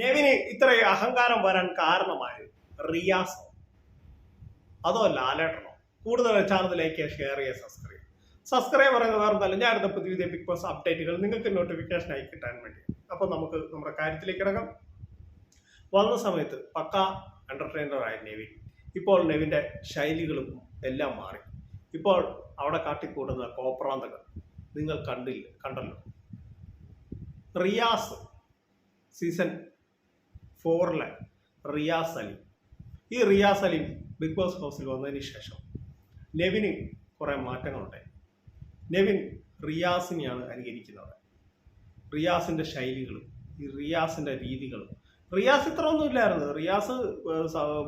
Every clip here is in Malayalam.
നെവിന് ഇത്രയും അഹങ്കാരം വരാൻ കാരണമായത് റിയാസ്. അതോ ലാലേട്ടനോ? കൂടുതൽ ചാനലിലേക്ക് ഷെയർ ചെയ്യുക സബ്സ്ക്രൈബ് സബ്സ്ക്രൈബ് പറയുന്നത് വേറെ ഒന്നല്ല ഞാൻ അടുത്ത പുതിയ ബിഗ് ബോസ് അപ്ഡേറ്റുകൾ നിങ്ങൾക്ക് നോട്ടിഫിക്കേഷൻ ആയി കിട്ടാൻ വേണ്ടി. അപ്പോൾ നമുക്ക് നമ്മുടെ കാര്യത്തിലേക്ക് ഇറങ്ങാം വന്ന സമയത്ത് പക്ക എന്റർടൈനർ ആയ നെവിൻ. ഇപ്പോൾ നെവിന്റെ ശൈലികളും എല്ലാം മാറി. ഇപ്പോൾ അവിടെ കാട്ടിക്കൂടുന്ന കോപ്രാന്തകൾ നിങ്ങൾ കണ്ടില്ല കണ്ടല്ലോ. റിയാസ് സീസൺ ഫോറിലെ റിയാസ് അലി. ഈ റിയാസ് അലി ബിഗ് ബോസ് ഹൗസിൽ വന്നതിന് ശേഷം നെവിന് കുറേ മാറ്റങ്ങളുണ്ടായി. നെവിൻ റിയാസിനെയാണ് അനുകരിക്കുന്നത്. റിയാസിന്റെ ശൈലികളും ഈ റിയാസിന്റെ രീതികളും. റിയാസ് ഇത്ര ഒന്നും ഇല്ലായിരുന്നു. റിയാസ്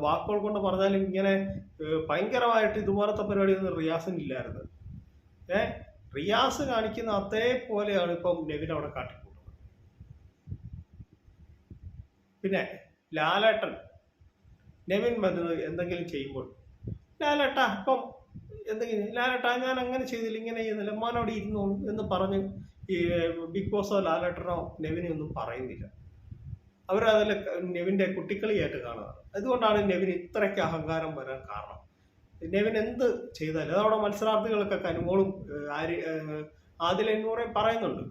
വാക്കുകൾ കൊണ്ട് പറഞ്ഞാലും ഇങ്ങനെ ഭയങ്കരമായിട്ട് ഇതുപോലത്തെ പരിപാടിയൊന്നും റിയാസിന് ഇല്ലായിരുന്നു ഏ റിയാസ് കാണിക്കുന്ന അതേപോലെയാണ് ഇപ്പം നെവിൻ അവിടെ കാട്ടിക്കൂട്ടുന്നത് പിന്നെ ലാലേട്ടൻ നെവിൻ വരുന്നത് എന്തെങ്കിലും ചെയ്യുമ്പോൾ ലാലേട്ട അപ്പം എന്തെങ്കിലും ലാലേട്ട ഞാൻ അങ്ങനെ ചെയ്തില്ല ഇങ്ങനെ ചെയ്യുന്നില്ല മോൻ അവിടെ ഇരുന്നോളൂ എന്ന് പറഞ്ഞ് ഈ ബിഗ് ബോസോ ലാലേട്ടനോ നെവിനെ ഒന്നും പറയുന്നില്ല. അവരതിൽ നെവിന്റെ കുട്ടിക്കളിയായിട്ട് കാണുന്നത് അതുകൊണ്ടാണ് നെവിന് ഇത്രയ്ക്ക് അഹങ്കാരം വരാൻ കാരണം. നെവിൻ എന്ത് ചെയ്താലും അതവിടെ മത്സരാർത്ഥികളൊക്കെ കനുമോളും ഏഹ്, ആര് ആദിലെന്നൂറെ പറയുന്നുണ്ട്.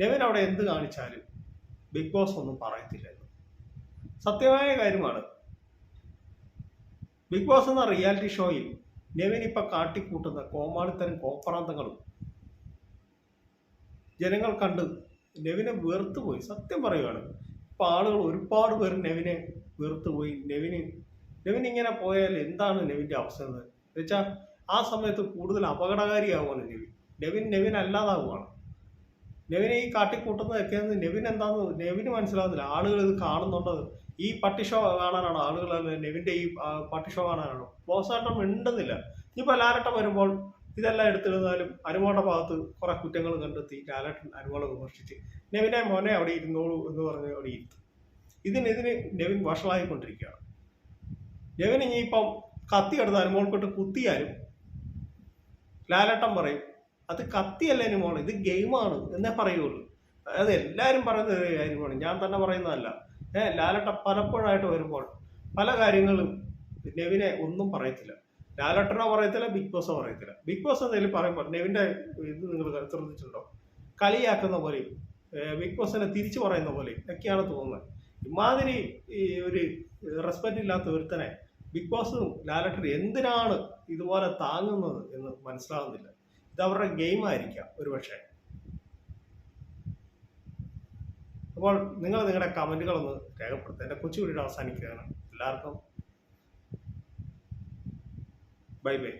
നെവിൻ അവിടെ എന്ത് കാണിച്ചാലും ബിഗ് ബോസ് ഒന്നും പറയത്തില്ല സത്യമായ കാര്യമാണ്. ബിഗ് ബോസ് എന്ന റിയാലിറ്റി ഷോയിൽ നെവിൻ ഇപ്പൊ കാട്ടിക്കൂട്ടുന്ന കോമാളിത്തരം കോപ്രാന്തങ്ങളും ജനങ്ങൾ കണ്ട് നെവിനെ വെറുത്തുപോയി. സത്യം പറയുകയാണ് ഇപ്പൊ ആളുകൾ ഒരുപാട് പേര് നെവിനെ വെറുത്തുപോയി. നെവിന് നെവിൻ ഇങ്ങനെ പോയാൽ എന്താണ് നെവിന്റെ അവസ്ഥ എന്ന് വെച്ചാൽ ആ സമയത്ത് കൂടുതൽ അപകടകാരിയാവുകയാണ് നെവിൻ. നെവിൻ നെവിൻ അല്ലാതാവുകയാണ് നെവിനെ ഈ കാട്ടിക്കൂട്ടുന്നതൊക്കെ നെവിൻ എന്താന്ന് നെവിന് മനസ്സിലാവുന്നില്ല. ആളുകൾ ഇത് കാണുന്നുണ്ട്. ഈ പട്ടി ഷോ കാണാനാണോ? ആളുകൾ നെവിന്റെ ഈ പട്ടി ഷോ കാണാനാണോ? ബോസാട്ടം മിണ്ടുന്നില്ല. ഇനിയിപ്പോൾ ലാലട്ടം വരുമ്പോൾ ഇതെല്ലാം എടുത്തിരുന്നാലും അനുമോളുടെ ഭാഗത്ത് കുറെ കുറ്റങ്ങൾ കണ്ടെത്തി ലാലട്ടൻ അനുമോളെ വിമർശിച്ച് നെവിനെ മോനെ അവിടെ ഇരുന്നോളൂ എന്ന് പറഞ്ഞ് അവിടെ ഇരുത്തും. ഇതിന് ഇതിന് നെവിൻ വഷളായിക്കൊണ്ടിരിക്കുകയാണ്. നെവിൻ ഇനിയിപ്പം കത്തി എടുത്ത് അനുമോൾക്കൊട്ട് കുത്തിയാലും ലാലട്ടം പറയും അത് കത്തിയല്ല അനുമോൾ ഇത് ഗെയിമാണ് എന്നേ പറയുള്ളൂ. അത് എല്ലാവരും പറയുന്ന ഒരു കാര്യമാണ് ഞാൻ തന്നെ പറയുന്നതല്ല. ഏ ലാലട്ട പലപ്പോഴായിട്ട് വരുമ്പോൾ പല കാര്യങ്ങളും നെവിനെ ഒന്നും പറയത്തില്ല. ലാലട്ടനോ പറയത്തില്ല ബിഗ് ബോസോ പറയത്തില്ല. ബിഗ് ബോസ് എന്തെങ്കിലും പറയുമ്പോൾ നെവിന്റെ ഇത് നിങ്ങൾ ശ്രദ്ധിച്ചിട്ടുണ്ടോ? കളിയാക്കുന്ന പോലെയും ബിഗ് ബോസിനെ തിരിച്ചു പറയുന്ന പോലെയും ഒക്കെയാണ് തോന്നുന്നത്. ഇമാതിരി ഈ ഒരു റെസ്പെക്റ്റ് ഇല്ലാത്ത ഒരുത്തനെ ബിഗ് ബോസും ലാലട്ടനും എന്തിനാണ് ഇതുപോലെ താങ്ങുന്നത് എന്ന് മനസ്സിലാവുന്നില്ല. ഇത് അവരുടെ ഗെയിം ആയിരിക്കാം ഒരുപക്ഷെ. അപ്പോൾ നിങ്ങൾ നിങ്ങളുടെ കമന്റുകളൊന്ന് രേഖപ്പെടുത്തുക. എന്റെ കൊച്ചു വീഡിയോ അവസാനിക്കുകയാണ്. എല്ലാവർക്കും ബൈ ബൈ